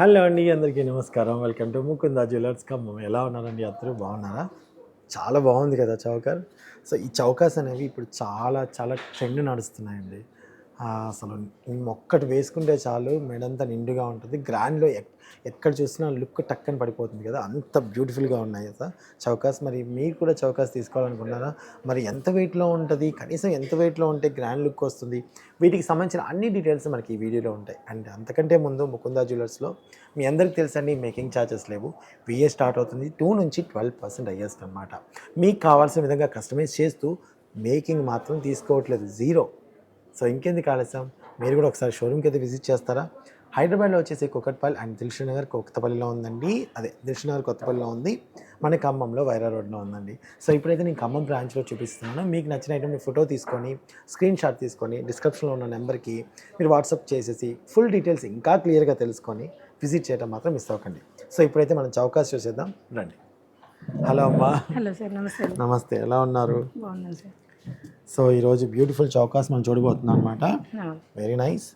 Hello అండి అందరికీ నమస్కారం. Welcome to Mukunda jewellers Khammam ఎలా ఉన్నారండి? అందరూ బాగున్నారా? చాలా బాగుంది కదా చౌకర్. సో ఈ చౌకాస్ అనేవి ఇప్పుడు చాలా చాలా ట్రెండ్ నడుస్తున్నాయండి. అసలు ఒక్కటి వేసుకుంటే చాలు మెడంతా నిండుగా ఉంటుంది. గ్రాండ్లో ఎక్- ఎక్కడ చూసినా లుక్ టక్కని పడిపోతుంది కదా. అంత బ్యూటిఫుల్గా ఉన్నాయి కదా. చౌకాస్ మరి మీరు కూడా చౌకాస్ తీసుకోవాలనుకున్నారా మరి ఎంత వెయిట్లో ఉంటుంది? కనీసం ఎంత వెయిట్లో ఉంటే గ్రాండ్ లుక్ వస్తుంది? వీటికి సంబంధించిన అన్ని డీటెయిల్స్ మనకి ఈ వీడియోలో ఉంటాయి. అండ్ అంతకంటే ముందు ముకుందా జ్యువెలర్స్లో మీ అందరికీ తెలుసండి మేకింగ్ ఛార్జెస్ లేవు. విఏ స్టార్ట్ అవుతుంది. టూ నుంచి ట్వెల్వ్ పర్సెంట్ అయ్యేస్తుంది అనమాట మీకు కావాల్సిన విధంగా కస్టమైజ్ చేస్తూ మేకింగ్ మాత్రం తీసుకోవట్లేదు. జీరో. సో ఇంకెందుకు ఆలస్యం? మీరు కూడా ఒకసారి షోరూమ్కి అయితే విజిట్ చేస్తారా? హైదరాబాద్లో వచ్చేసి కుకట్పల్లి అండ్ దిల్షునగర్ కొత్తపల్లిలో ఉందండి. అదే దిల్షునగర్ కొత్తపల్లిలో ఉంది. మన ఖమ్మంలో వైరా రోడ్లో ఉందండి. సో ఇప్పుడైతే నేను ఖమ్మం బ్రాంచ్లో చూపిస్తున్నాను. మీకు నచ్చిన ఐటమ్ ఫోటో తీసుకొని స్క్రీన్ షాట్ తీసుకొని డిస్క్రిప్షన్లో ఉన్న నెంబర్కి మీరు వాట్సాప్ చేసేసి ఫుల్ డీటెయిల్స్ ఇంకా క్లియర్గా తెలుసుకొని విజిట్ చేయడం మాత్రం మిస్ అవ్వకండి. సో ఇప్పుడైతే మనం చౌకాస్ చూసేద్దాం. రండి. హలో అమ్మా. హలో సార్ నమస్తే. నమస్తే. ఎలా ఉన్నారు? బాగున్నాను సార్. సో ఈరోజు బ్యూటిఫుల్ చౌకాస్ మనం చూడబోతున్నాం అనమాట. వెరీ నైస్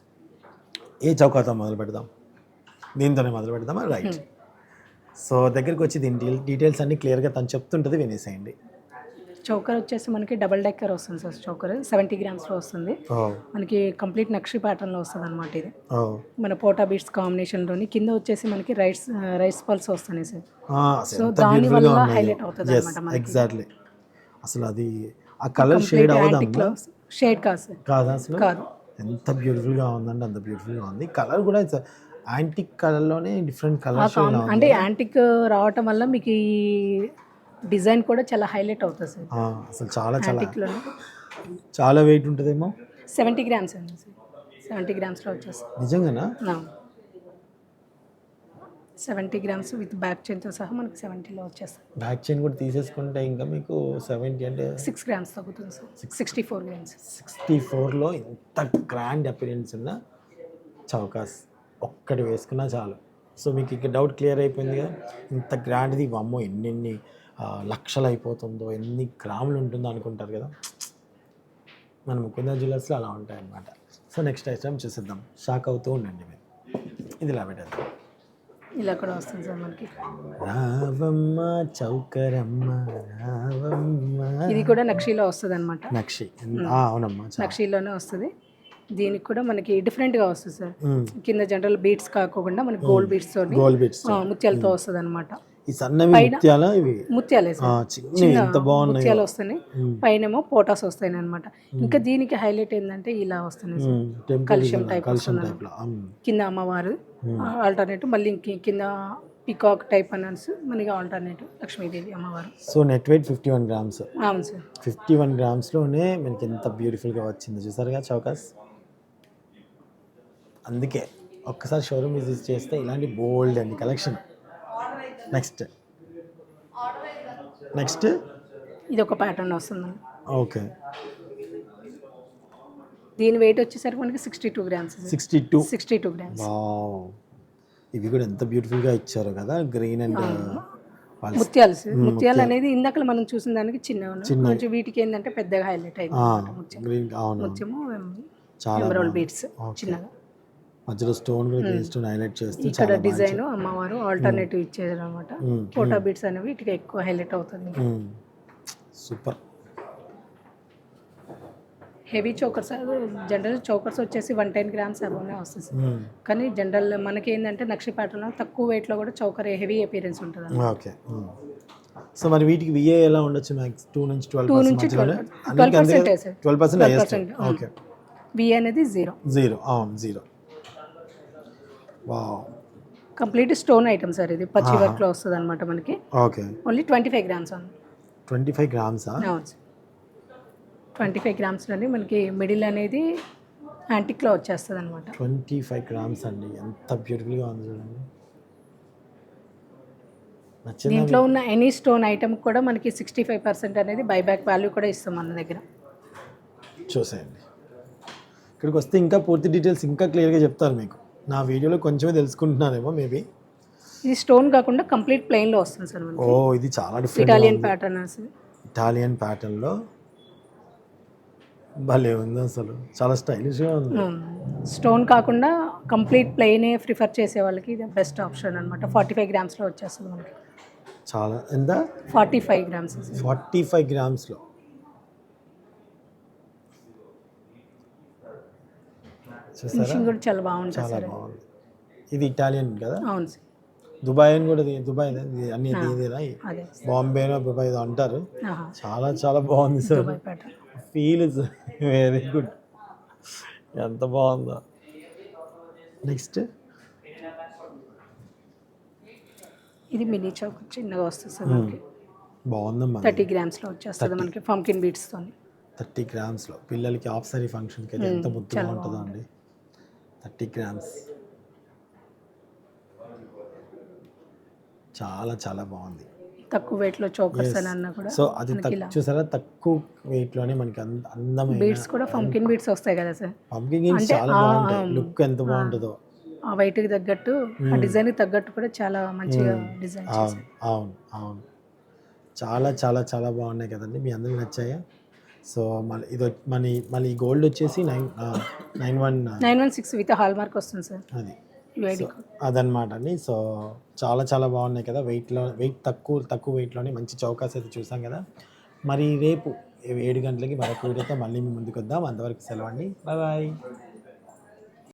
ఏ చౌకాతో మొదలు పెడదాం? దీంతోనే మొదలు పెడదామా? రైట్ సో దగ్గరికి వచ్చి దీని డీటెయిల్స్ అన్ని క్లియర్గా తను చెప్తుంటుంది వినేసేయండి. చౌకర్ వచ్చేసి మనకి డబల్ డెక్కర్ వస్తుంది సార్ చౌకర్. సెవెంటీ గ్రామ్స్లో వస్తుంది. మనకి కంప్లీట్ నక్షి ప్యాటర్న్లో వస్తుంది అనమాట ఇది. మన పోటా బీట్స్ కాంబినేషన్లోని కింద వచ్చేసి మనకి రైస్ రైస్ పల్స్ వస్తున్నాయి సార్. సో దాని వల్ల హైలైట్ అవుతుంది అనమాట ఎగ్జాక్ట్లీ అసలు అది ఆ కలర్ షేడ్ అవ్వదమ్మా. షేడ్ కాదు సార్. కాదా అసలు? కాదు. ఎంత బ్యూటిఫుల్గా ఉందండి అంత బ్యూటిఫుల్గా ఉంది. కలర్ కూడా యాంటిక్ కలర్లోనే డిఫరెంట్ కలర్ అంటే యాంటిక్ రావటం వల్ల మీకు ఈ డిజైన్ కూడా చాలా హైలైట్ అవుతుంది సార్. అసలు చాలా చాలా చాలా వెయిట్ ఉంటుందేమో? సెవెంటీ గ్రామ్స్ అండి సార్. సెవెంటీ గ్రామ్స్లో వచ్చేస్తుంది. నిజంగానా? సెవెంటీ గ్రామ్స్ విత్ బ్యాక్ చైన్తో సహా మనకి సెవెంటీలో వచ్చేస్తుంది బ్యాక్ చైన్ కూడా తీసేసుకుంటే ఇంకా మీకు సెవెంటీ అంటే సిక్స్ గ్రామ్స్ తగ్గుతుంది sir. Sixty four grams. Sixty ఫోర్లో ఇంత గ్రాండ్ అపీరెన్స్ ఉన్న చౌకాస్ ఒక్కటి వేసుకున్నా చాలు. సో మీకు ఇక డౌట్ క్లియర్ అయిపోయింది కదా? ఇంత గ్రాండ్ది అమ్మో ఎన్నెన్ని లక్షలు అయిపోతుందో ఎన్ని గ్రాములు ఉంటుందో అనుకుంటారు కదా? మన ముకుంద జ్యువెలర్స్లో అలా ఉంటాయి అన్నమాట సో నెక్స్ట్ ఐటమ్ చూసేద్దాం. షాక్ అవుతూ ఉండండి మీరు. ఇది ఇలా పెట్టేద్దాం. ఇలా కూడా వస్తుంది సార్ మనకి. రావమ్మ చౌకరమ్మ రావమ్మ. ఇది కూడా నక్షీలో వస్తుంది అనమాట నక్షి ఆ, అవునమ్మా నక్షీలోనే వస్తుంది. దీనికి కూడా మనకి డిఫరెంట్గా వస్తుంది సార్. కింద జనరల్ బీట్స్ కాకుండా మనకి గోల్డ్ బీట్స్ తోని గోల్డ్ బిట్స్ ఆ, ముత్యాలతో వస్తుంది అనమాట ఈ సన్నవి ముత్యాల ఇవి? ముత్యాలే చిన్నవి ఎంత బాగున్నాయి. ముత్యాలు వస్తున్నాయి. పైనేమో పోటాస్ వస్తాయి అనమాట ఇంకా దీనికి హైలైట్ ఏంటంటే ఇలా వస్తున్నాయి సార్. టెంపుల్ కలుషం టైప్ వస్తుంది కింద అమ్మవారు ఆల్టర్నేటివ్ మళ్ళీ ఇంక కింద పికాక్ టైప్ అనర్స్ మనకి ఆల్టర్నేటివ్ లక్ష్మీదేవి అమ్మవారు. So net weight fifty one grams అవును సార్. ఫిఫ్టీ వన్ గ్రామ్స్లోనే మనకి ఎంత బ్యూటిఫుల్గా వచ్చింది చూసారుగా చౌకాస్? అందుకే ఒక్కసారి షోరూమ్ విజిట్ చేస్తే ఇలాంటి బోల్డ్ అండి కలెక్షన్ నెక్స్ట్ నెక్స్ట్ ఇది ఒక ప్యాటర్న్ వస్తుంది. ఓకే దీని వెయిట్ వచ్చేసరికి మనకి sixty two grams sixty two sixty two grams ఇవి కూడా ఎంత బ్యూటిఫుల్గా ఇచ్చారు కదా గ్రీన్ అండ్ ముత్యాలు సార్ ముత్యాలు అనేది ఇందాక మనం చూసిన దానికి చిన్న కొంచెం వీటికి ఏంటంటే పెద్దగా హైలైట్ అయింది ముత్యము చాలా బీట్స్ చిన్నగా. మధ్యలో స్టోన్ కూడా స్టోన్ హైలైట్ చేస్తూ ఇక్కడ డిజైన్ అమ్మవారు ఆల్టర్నేటివ్ ఇచ్చేది అనమాట ఫోటో బీట్స్ అనేవి వీటికి ఎక్కువ హైలైట్ అవుతుంది. Super. Heavy chokers general chokers వచ్చేసి వన్ టెన్ గ్రామ్స్ అబోనే వస్తుంది. కానీ జనరల్ మనకి ఏంటంటే నక్షి ప్యాటర్న్లో తక్కువ వెయిట్లో కూడా చౌకర్ హెవీ అపీరెన్స్ ఉంటుంది. ఓకే. సో మరి వీటికి విఏ ఎలా ఉండొచ్చు మ్యాక్స్ టూ నుంచి ట్వెల్వ్ టూ నుంచి twelve percent twelve percent highest 12% okay. V అనేది జీరో జీరో అవును zero complete stone item sir ఇది పచ్చి వర్క్లో వస్తుంది అనమాట మనకి. Okay. Only twenty five grams ఉంది ట్వంటీ ఫైవ్ గ్రామ్సా? ట్వంటీ ఫైవ్ గ్రామ్స్లోని మనకి మిడిల్ అనేది యాంటిక్లో వచ్చేస్తుంది అనమాట ట్వంటీ ఫైవ్ గ్రామ్స్ అండి. ఎంత బ్యూటిఫుల్గా ఉంది చూడండి. దీంట్లో ఉన్న ఎనీ స్టోన్ ఐటమ్ కూడా మనకి సిక్స్టీ ఫైవ్ పర్సెంట్ అనేది బైబ్యాక్ వాల్యూ కూడా ఇస్తాం మన దగ్గర. చూసేయండి. ఇక్కడికి వస్తే ఇంకా పూర్తి డీటెయిల్స్ ఇంకా క్లియర్గా చెప్తారు మీకు. నా వీడియోలో కొంచెమే తెలుసుకుంటున్నారేమో మేబీ. ఇది స్టోన్ కాకుండా కంప్లీట్ ప్లెయిన్లో వస్తుంది సార్ ఓ ఇది చాలా డిఫరెంట్ ఇటాలియన్ ప్యాటర్నర్స్ ఇటాలియన్ ప్యాటర్న్లో భలే ఉంది అసలు. చాలా స్టైలిష్గా ఉంది. స్టోన్ కాకుండా కంప్లీట్ ప్లెయినే ప్రిఫర్ చేసే వాళ్ళకి ఇది బెస్ట్ ఆప్షన్ అనమాట ఫార్టీ ఫైవ్ గ్రామ్స్లో వచ్చేస్తుంది మనకి. చాలా ఎంత? Forty five grams. Forty five గ్రామ్స్లో చూసారా ఫినిషింగ్ కూడా చాలా బాగుంటుంది చాలా సార్. బాగుంది. ఇది ఇటాలియన్ కదా? అవును సార్. దుబాయ్ అని కూడా ఇది- దుబాయ్ ఇది అన్ని ఇదేనా అదే బాంబేనో దుబాయ్ ఏదో అంటారు. ఆహా. చాలా చాలా బాగుంది sir. Dubai feel is very good ఎంత బాగుందో. నెక్స్ట్ ఇది మినీ చౌక్ చిన్నగా వస్తుంది సార్ మనకి. బాగుందమ్మా థర్టీ గ్రామ్స్లో వచ్చేస్తుంది మనకి పంకిన్ బీట్స్తో థర్టీ గ్రామ్స్లో. పిల్లలకి ఆఫ్ సారీ ఫంక్షన్కి అయితే ఎంత ముద్దుగా ఉంటుందో అండి. Thirty grams. చాలా చాలా బాగుంది. తక్కువ వెయిట్లో చౌకర్స్ అని అన్నా కూడా సో అది చూసారా? తక్కువ వెయిట్లోనే మనకి అంద అందమైన బీట్స్ కూడా పంకిన్ బీట్స్ వస్తాయి కదా సార్ పంపింగ్ గేమ్స్ చాలా బాగుంటాయి. లుక్ ఎంత బాగుంటుందో. ఆ వైట్కి తగ్గట్టు ఆ డిజైన్కి తగ్గట్టు కూడా చాలా మంచిగా డిజైన్ అవును అవును అవును. చాలా చాలా చాలా బాగున్నాయి కదండి. మీ అందరికి నచ్చాయా? సో మళ్ళీ ఇది మన మళ్ళీ గోల్డ్ వచ్చేసి nine nine one nine one six with hallmark వస్తుంది సార్. అది. అదనమాట అండి. సో చాలా చాలా బాగున్నాయి కదా. వెయిట్లో వెయిట్ తక్కువ తక్కువ వెయిట్లోనే మంచి చౌకాస్ అయితే చూసాం కదా. మరి రేపు ఏడు గంటలకి మరొక వీడియోతో మళ్ళీ మీ ముందుకు వద్దాం. అంతవరకు సెలవు అండి. Bye bye